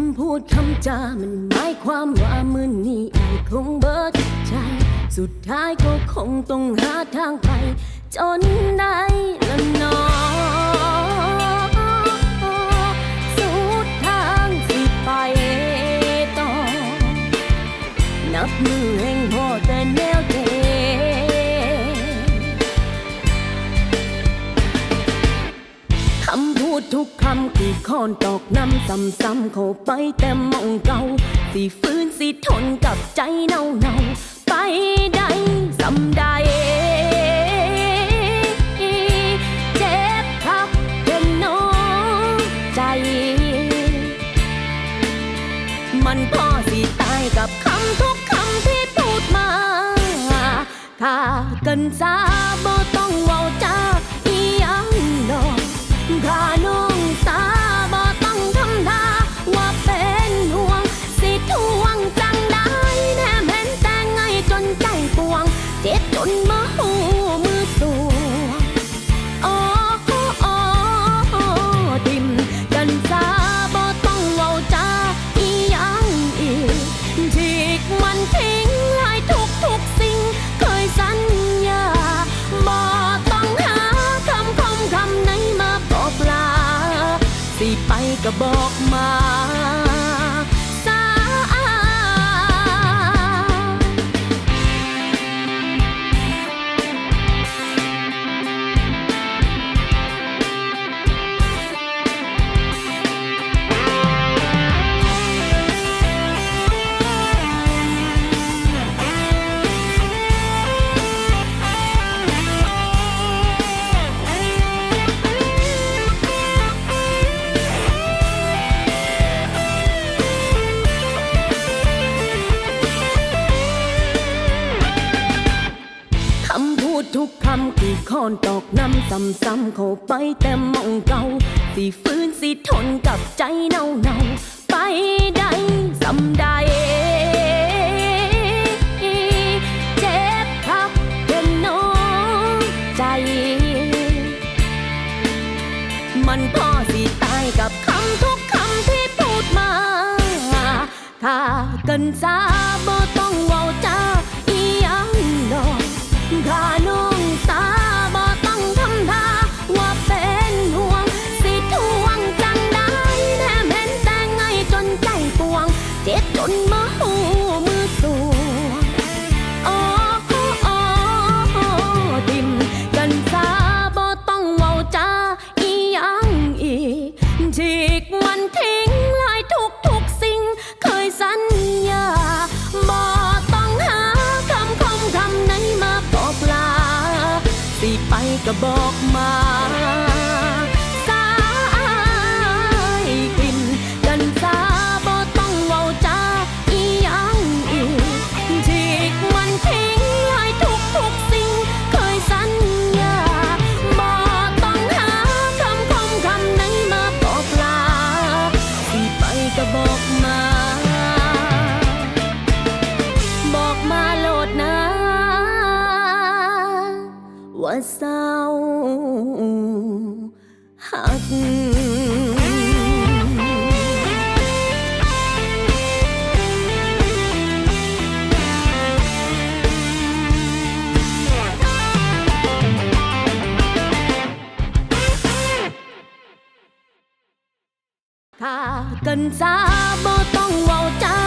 ำพูดคำจามันหมายความว่ามือนี้อายคงเบิดใจ สุดท้ายก็คงต้องหาทางไป จนได้ละนอสุดทางสิไปต่อ นับมือแห่งพ่อแต่แนวำพูดทุกคำคือคอนตอกน้ำซ้ำๆเข้าไปแต่มองเก่าสิฟื้นสิทนกับใจเน่าเน่าๆไปได้สำใดเจ็บครับเป็นน้องใจ มันพอสิตายกับคำทุกคำที่พูดมาถ้ากันซาบ่ต้องเว้าจ ถ้ สิไปก็บอกมา คำพูดทุกคำคือคอนตอกน้ำซ้ำๆเข้าไปแต่มองเก่าสิฟื้นสิทนกับใจเน่าเน่าๆไปได้สำใดเจ็บครับเป็นน้องใจ มันพอสิตายกับคำทุกคำที่พูดมาถ้ากันซาบ่ต้องเว้าจ้าอีหยังดอก ถ้าน้องสาบ่ต้องทำท่าว่าเป็นห่วง สิทวงจังได้แนมเห็นแต่งไงจนใจปวง เจ็บจนมาหูมือตัวโอ้โอ้ทิมกันซาบ่ต้องเว้าจ้าอีหยังอีกฉีกมันทิ้ ก็บอกมาสายกลิ่นกันซาบ่ต้องเว้าจาอีหยังอีกฉีกมันทิ้งให้ทุกทุกสิ่งเคยสัญญาบ่ต้องหาคำคมคำไหนมาบอกลาสิไปก็บอก ว่าเศร้าหักถ้า